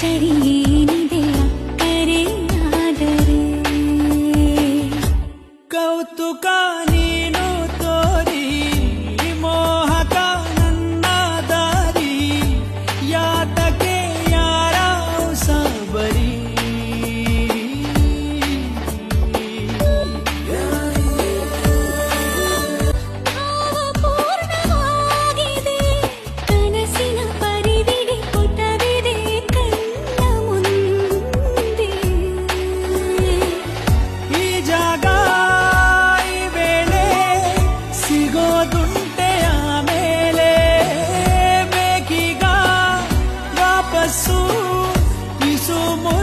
ചരിയേനിതേ Akkare ആദരേ. കൗതുകാല azul y somos